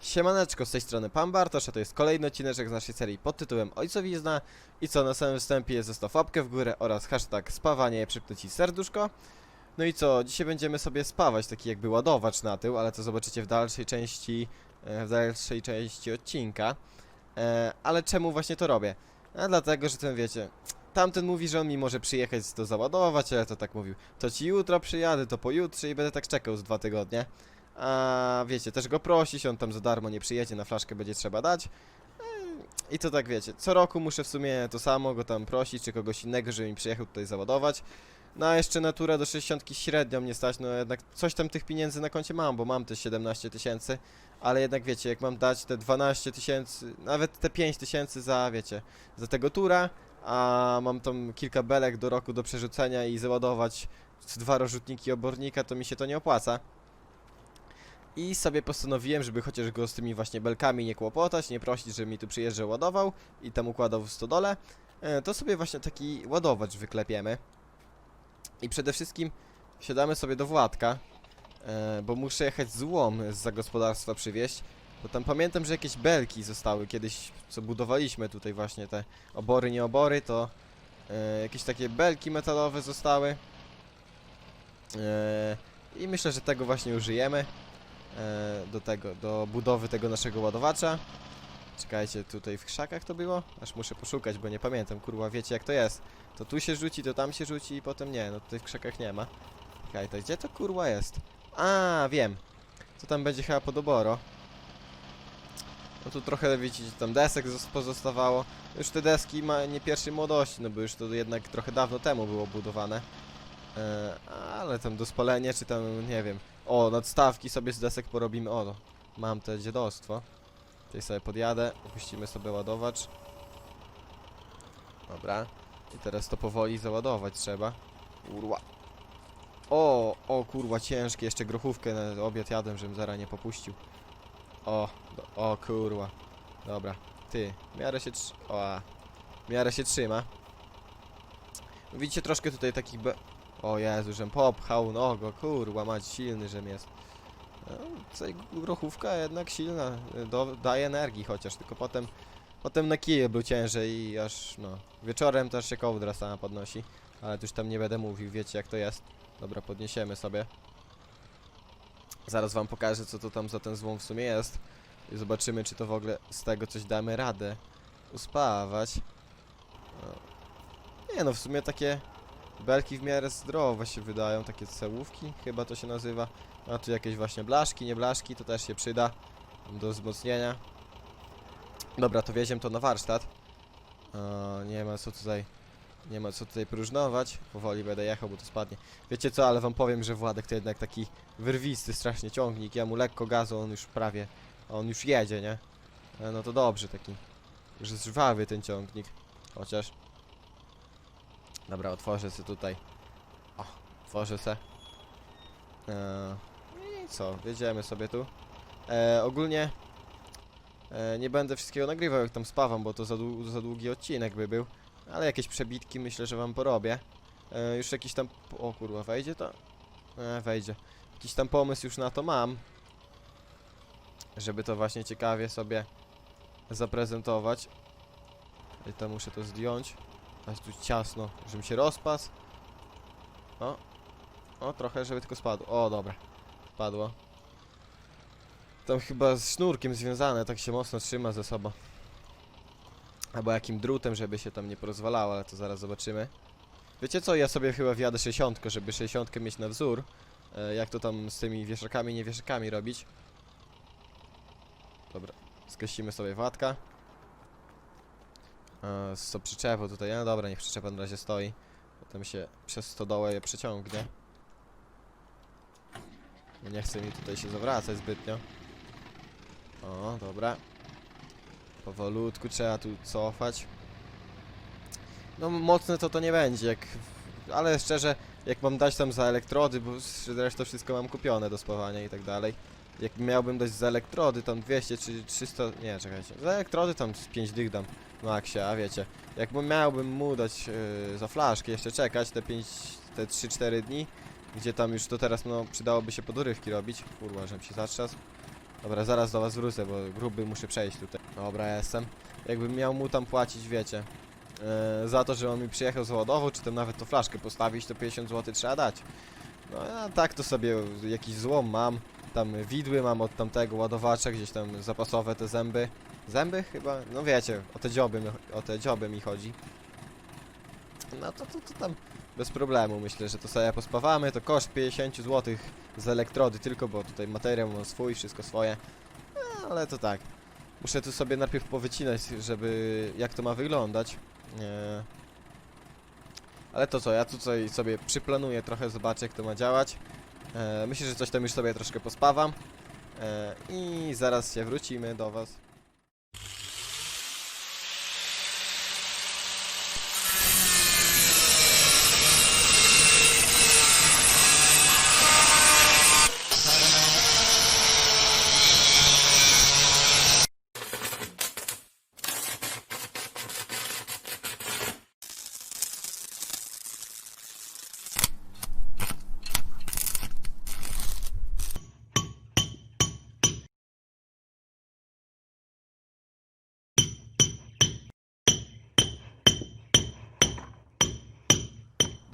Siemaneczko, z tej strony Pan Bartosz, a to jest kolejny odcineczek z naszej serii pod tytułem Ojcowizna i co na samym wstępie zostaw łapkę w górę oraz hashtag spawanie przypnę ci serduszko. No i co, dzisiaj będziemy sobie spawać, taki jakby ładowacz na tył, ale to zobaczycie w dalszej części, e, w dalszej części odcinka. E, ale czemu właśnie to robię? A dlatego, że ten wiecie, tamten mówi, że on mi może przyjechać to załadować, ale to tak mówił. To ci jutro przyjadę, to pojutrze i będę tak czekał z dwa tygodnie. A wiecie, też go prosić, on tam za darmo nie przyjedzie, na flaszkę będzie trzeba dać. Ym, I to tak wiecie, co roku muszę w sumie to samo go tam prosić, czy kogoś innego, żeby mi przyjechał tutaj załadować. No a jeszcze natura do 60 średnio mnie stać, no jednak coś tam tych pieniędzy na koncie mam, bo mam te 17 tysięcy, ale jednak wiecie, jak mam dać te 12 tysięcy, nawet te 5 tysięcy za, wiecie, za tego tura, a mam tam kilka belek do roku do przerzucenia i załadować dwa rozrzutniki obornika, to mi się to nie opłaca. I sobie postanowiłem, żeby chociaż go z tymi właśnie belkami nie kłopotać, nie prosić, żeby mi tu przyjeżdżał, ładował i tam układał w stodole, e, to sobie właśnie taki ładowacz wyklepiemy. I przede wszystkim wsiadamy sobie do Władka, e, bo muszę jechać złom z zagospodarstwa przywieźć, bo tam pamiętam, że jakieś belki zostały kiedyś, co budowaliśmy tutaj właśnie te obory, nie obory, to e, jakieś takie belki metalowe zostały. I myślę, że tego właśnie użyjemy do tego, do budowy tego naszego ładowacza. Czekajcie, tutaj w krzakach to było? Aż muszę poszukać, bo nie pamiętam, kurwa, wiecie jak to jest. To tu się rzuci, to tam się rzuci i potem nie, no tutaj w krzakach nie ma. Czekaj, to gdzie to kurwa jest? A, wiem. To tam będzie chyba pod oboro. No tu trochę, widzicie, tam desek zos- pozostawało. Już te deski ma nie pierwszej młodości, no bo już to jednak trochę dawno temu było budowane. E, ale tam do spalenia, czy tam, nie wiem. O, nadstawki sobie z desek porobimy. O, no, mam te dziadostwo. Tutaj sobie podjadę, puścimy sobie ładowacz. Dobra. I teraz to powoli załadować trzeba. Kurwa. O, o kurwa, ciężkie. Jeszcze grochówkę na obiad jadłem, żebym zaraz nie popuścił. O, do, o kurwa. Dobra. Ty, w miarę się trzy... O, a. w miarę się trzyma. Widzicie troszkę tutaj takich. O Jezu, żem popchał nogo, kurwa, mać silny, żem jest. No, grochówka jednak silna, y, do, daje energii chociaż, tylko potem potem na kije był ciężej i aż, no, wieczorem też się kołdra sama podnosi, ale już tam nie będę mówił, wiecie jak to jest. Dobra, podniesiemy sobie. Zaraz wam pokażę, co to tam za ten złom w sumie jest i zobaczymy, czy to w ogóle z tego coś damy radę uspawać. No. Nie no, w sumie takie belki w miarę zdrowe się wydają, takie całówki chyba to się nazywa. A tu jakieś właśnie blaszki, nie blaszki, to też się przyda do wzmocnienia. Dobra, to wieziemy to na warsztat. E, nie ma co tutaj, nie ma co tutaj próżnować. Powoli będę jechał, bo to spadnie. Wiecie co, ale wam powiem, że Władek to jednak taki wyrwisty strasznie ciągnik. Ja mu lekko gazu, on już prawie, on już jedzie, nie? E, no to dobrze taki, że żwawy ten ciągnik. Chociaż. Dobra, otworzę sobie tutaj. O, otworzę se. Eee, I co, wjedziemy sobie tu. Eee, ogólnie e, nie będę wszystkiego nagrywał jak tam spawam, bo to za, dłu za długi odcinek by był. Ale jakieś przebitki myślę, że wam porobię. E, już jakiś tam... O kurwa, wejdzie to? E, wejdzie. Jakiś tam pomysł już na to mam. Żeby to właśnie ciekawie sobie zaprezentować. I to muszę to zdjąć. A jest tu ciasno, żebym się rozpasł. O, o, trochę, żeby tylko spadło. O, dobra. Spadło. Tam chyba z sznurkiem związane, tak się mocno trzyma ze sobą. Albo jakim drutem, żeby się tam nie porozwalało, ale to zaraz zobaczymy. Wiecie co, ja sobie chyba wjadę 60, żeby 60 mieć na wzór. E, jak to tam z tymi wieszakami, nie wieszakami robić. Dobra, skreślimy sobie watka. E, co przyczepą tutaj, no dobra, niech przyczepa na razie stoi. Potem się przez stodołę je przeciągnie. Nie chce mi tutaj się zawracać zbytnio. O, dobra. Powolutku trzeba tu cofać. No mocne to to nie będzie, jak... Ale szczerze, jak mam dać tam za elektrody, bo zresztą wszystko mam kupione do spawania i tak dalej. Jak miałbym dać za elektrody tam 200 czy 300... Nie, czekajcie. Za elektrody tam z 5 dych dam. Maxie, a wiecie. Jak miałbym mu dać yy, za flaszkę, jeszcze czekać te 5, te 3-4 dni, gdzie tam już to teraz no przydałoby się podurywki robić. Kurwa, żebym się zatrzasł. Dobra, zaraz do was wrócę, bo gruby muszę przejść tutaj. Dobra, ja jestem. Jakbym miał mu tam płacić, wiecie, e, za to, że on mi przyjechał załadował, czy tam nawet tą flaszkę postawić, to 50 zł trzeba dać. No a tak to sobie jakiś złom mam. Tam widły mam od tamtego ładowacza, gdzieś tam zapasowe te zęby. Zęby chyba? No wiecie, o te dzioby, o te dzioby mi chodzi. No to, to, to tam bez problemu myślę, że to sobie pospawamy. To koszt 50 zł z elektrody tylko, bo tutaj materiał mam swój, wszystko swoje. No, ale to tak. Muszę tu sobie najpierw powycinać, żeby jak to ma wyglądać. Ale to co, ja tutaj sobie przyplanuję trochę, zobaczę jak to ma działać. E, myślę, że coś tam już sobie troszkę pospawam. E, I zaraz się wrócimy do Was.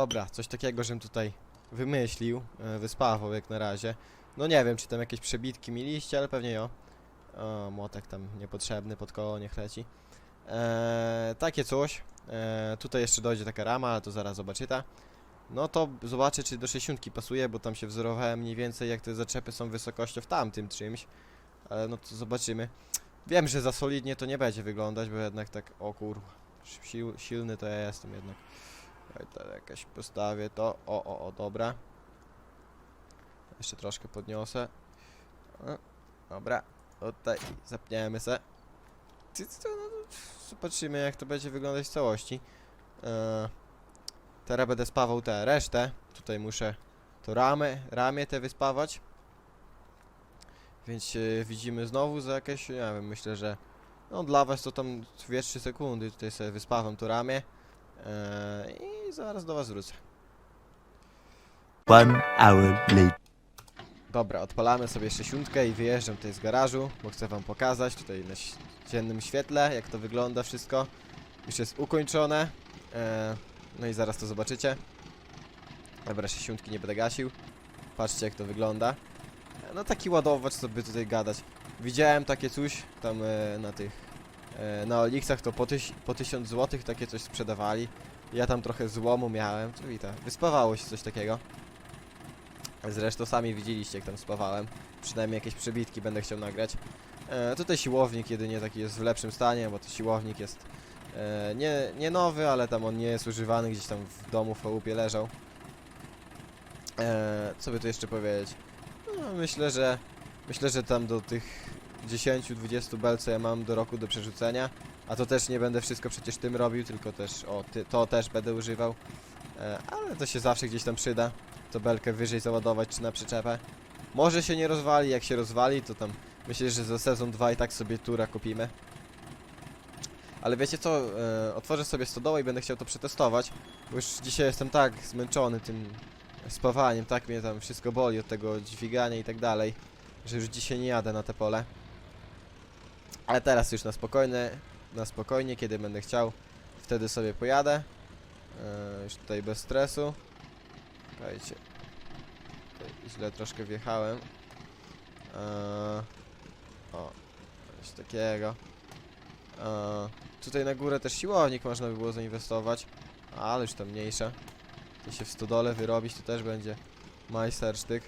Dobra, coś takiego, żem tutaj wymyślił, e, wyspawał jak na razie. No nie wiem, czy tam jakieś przebitki mieliście, ale pewnie jo. O, młotek tam niepotrzebny, pod koło niech leci. E, takie coś. E, tutaj jeszcze dojdzie taka rama, ale to zaraz zobaczycie. No to zobaczę, czy do 60 pasuje, bo tam się wzorowałem mniej więcej, jak te zaczepy są wysokością w tamtym czymś. Ale no to zobaczymy. Wiem, że za solidnie to nie będzie wyglądać, bo jednak tak, o kurwa, sił, silny to ja jestem jednak. Oj, to jakaś postawię to. O, o, o, dobra. Jeszcze troszkę podniosę. O, dobra. Tutaj zapniemy se. No, no, Zobaczymy jak to będzie wyglądać w całości. E, teraz będę spawał tę resztę. Tutaj muszę to ramy, ramię te wyspawać. Więc widzimy znowu za jakieś, nie wiem, myślę, że no dla was to tam 2-3 sekundy tutaj sobie wyspawam to ramię. Eee, I zaraz do was wrócę. One hour later. Dobra, odpalamy sobie sześciątkę i wyjeżdżam tutaj z garażu, bo chcę wam pokazać tutaj na dziennym świetle, jak to wygląda wszystko. Już jest ukończone. Eee, no i zaraz to zobaczycie. Dobra, sześciątki nie będę gasił. Patrzcie jak to wygląda. E, No taki ładowacz, co by tutaj gadać. Widziałem takie coś tam e, na tych e, na Olixach to po, tyś, po 1000 zł takie coś sprzedawali. Ja tam trochę złomu miałem, to witam. Wyspawało się coś takiego. Zresztą sami widzieliście jak tam spawałem. Przynajmniej jakieś przebitki będę chciał nagrać. E, tutaj siłownik jedynie taki jest w lepszym stanie, bo to siłownik jest e, nie, nie nowy, ale tam on nie jest używany, gdzieś tam w domu w chałupie leżał. E, co by tu jeszcze powiedzieć? No, myślę, że myślę, że tam do tych 10-20 bel, co ja mam do roku do przerzucenia, a to też nie będę wszystko przecież tym robił, tylko też o, ty, to też będę używał. E, ale to się zawsze gdzieś tam przyda to belkę wyżej załadować czy na przyczepę. Może się nie rozwali, jak się rozwali to tam myślę, że za sezon 2 i tak sobie tura kupimy. Ale wiecie co, e, otworzę sobie stodołę i będę chciał to przetestować, bo już dzisiaj jestem tak zmęczony tym spawaniem, tak mnie tam wszystko boli od tego dźwigania i tak dalej, że już dzisiaj nie jadę na te pole. Ale teraz już na spokojnie, na spokojnie, kiedy będę chciał, wtedy sobie pojadę. E, już tutaj bez stresu. Czekajcie. Tutaj źle troszkę wjechałem. Eee, o, coś takiego. Eee, tutaj na górę też siłownik można by było zainwestować, ale już to mniejsze. To się w stodole wyrobić to też będzie majstersztyk.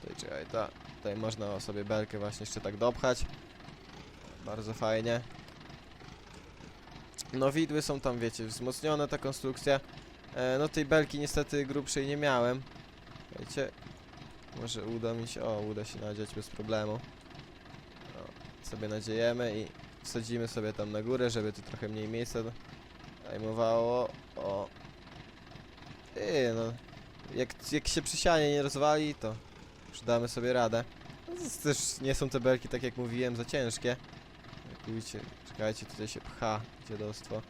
Tutaj czekaj, ta, tutaj można sobie belkę właśnie jeszcze tak dopchać. Bardzo fajnie. No widły są tam, wiecie, wzmocnione ta konstrukcja. E, no tej belki niestety grubszej nie miałem. Wiecie, może uda mi się, o uda się nadziać bez problemu. O, sobie nadziejemy i wsadzimy sobie tam na górę, żeby tu trochę mniej miejsca zajmowało. O. Ty, no. Jak, jak się przy sianie nie rozwali, to przydamy sobie radę. No, też nie są te belki, tak jak mówiłem, za ciężkie. Widzicie, czekajcie, tutaj się pcha dziadostwo.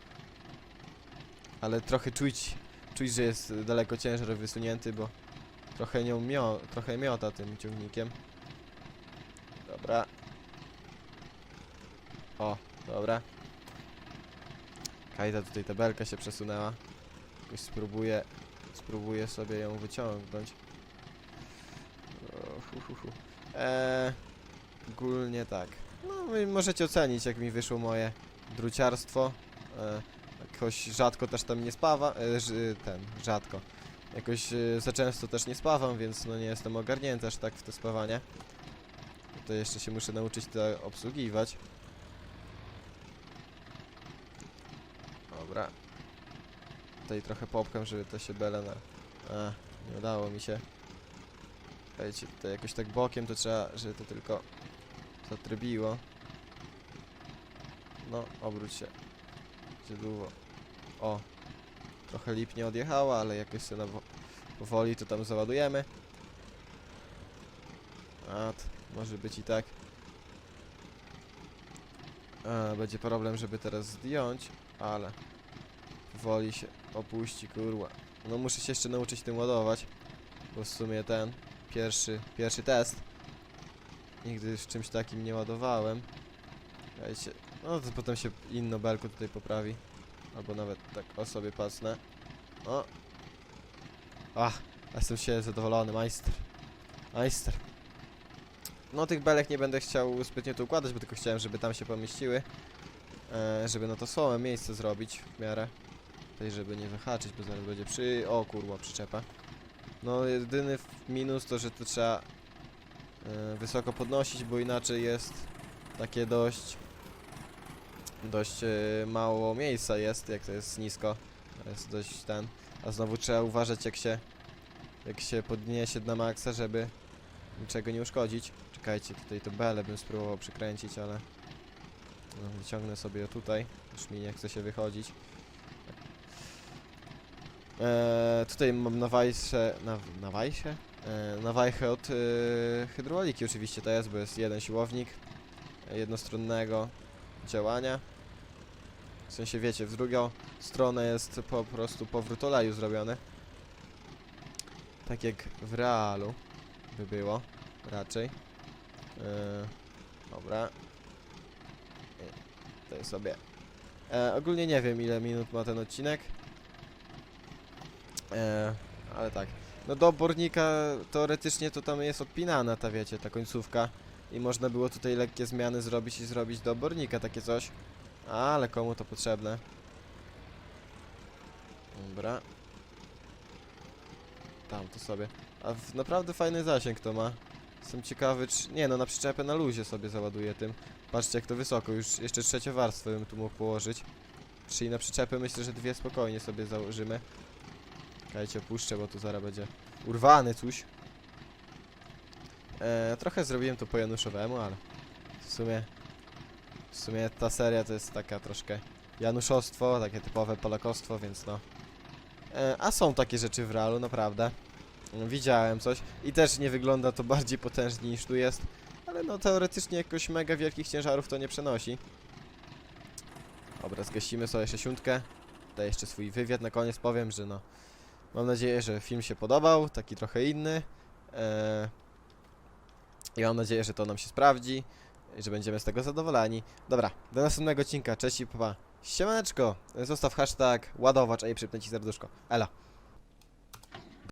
Ale trochę czuć czuć, że jest daleko ciężar wysunięty, bo trochę nią mio trochę miota tym ciągnikiem. Dobra. O, dobra. Kajda tutaj tabelka się przesunęła. Jakoś spróbuję, spróbuję sobie ją wyciągnąć. O, hu, hu, hu. Eee, ogólnie tak. No, możecie ocenić, jak mi wyszło moje druciarstwo. E, jakoś rzadko też tam nie spawa, e, ż, ten, rzadko. Jakoś e, za często też nie spawam, więc no nie jestem ogarnięty aż tak w to spawanie. To jeszcze się muszę nauczyć to obsługiwać. Dobra. Tutaj trochę popcham, żeby to się bele na... A, nie udało mi się. Słuchajcie, tutaj jakoś tak bokiem to trzeba, żeby to tylko zatrybiło. No, obróć się. Źródło. O. Trochę lipnie odjechała, ale jakoś wo- powoli to tam załadujemy. A, może być i tak. A, będzie problem, żeby teraz zdjąć, ale powoli się opuści, kurwa. No muszę się jeszcze nauczyć tym ładować, bo w sumie ten pierwszy, pierwszy test. Nigdy w czymś takim nie ładowałem. Słuchajcie, no to potem się inno belko tutaj poprawi. Albo nawet tak o sobie pasnę. O! Ach, jestem się zadowolony, majster. Majster. No tych belek nie będę chciał zbytnio tu układać, bo tylko chciałem, żeby tam się pomieściły. E, żeby na to słome miejsce zrobić w miarę. Tutaj, żeby nie wyhaczyć, bo zaraz będzie przy... O kurwa, przyczepa. No jedyny minus to, że to trzeba e, wysoko podnosić, bo inaczej jest takie dość dość e, mało miejsca jest, jak to jest nisko. Jest dość ten. A znowu trzeba uważać jak się jak się podniesie na maksa, żeby niczego nie uszkodzić. Czekajcie, tutaj to bele bym spróbował przykręcić, ale no, wyciągnę sobie tutaj. Już mi nie chce się wychodzić. Eee, tutaj mam nawajsze, na, nawajsze? Eee, nawajchę od e, hydrauliki oczywiście to jest, bo jest jeden siłownik jednostronnego działania. W sensie wiecie, w drugą stronę jest po prostu powrót oleju zrobiony. Tak jak w realu by było raczej. Eee, dobra. Tutaj sobie. E, ogólnie nie wiem ile minut ma ten odcinek. E, ale tak. No do obornika teoretycznie to tam jest odpinana ta wiecie, ta końcówka. I można było tutaj lekkie zmiany zrobić i zrobić do obornika takie coś. Ale komu to potrzebne? Dobra. Tam to sobie. A w, naprawdę fajny zasięg to ma. Jestem ciekawy, czy... Nie no, na przyczepę na luzie sobie załaduję tym. Patrzcie jak to wysoko, już jeszcze trzecią warstwę bym tu mógł położyć. Czyli na przyczepę myślę, że dwie spokojnie sobie założymy. Czekajcie, opuszczę, bo tu zaraz będzie urwany coś. E, trochę zrobiłem to po Januszowemu, ale w sumie w sumie ta seria to jest taka troszkę Januszostwo, takie typowe Polakostwo, więc no. E, a są takie rzeczy w realu, naprawdę. Widziałem coś i też nie wygląda to bardziej potężnie niż tu jest, ale no teoretycznie jakoś mega wielkich ciężarów to nie przenosi. Dobra, zgasimy sobie sześciątkę. Tutaj jeszcze swój wywiad na koniec powiem, że no mam nadzieję, że film się podobał, taki trochę inny. E, I mam nadzieję, że to nam się sprawdzi że będziemy z tego zadowoleni. Dobra, do następnego odcinka, cześć i pa. Siemaneczko, zostaw hashtag ładowacz, a i przypnę ci serduszko. Elo.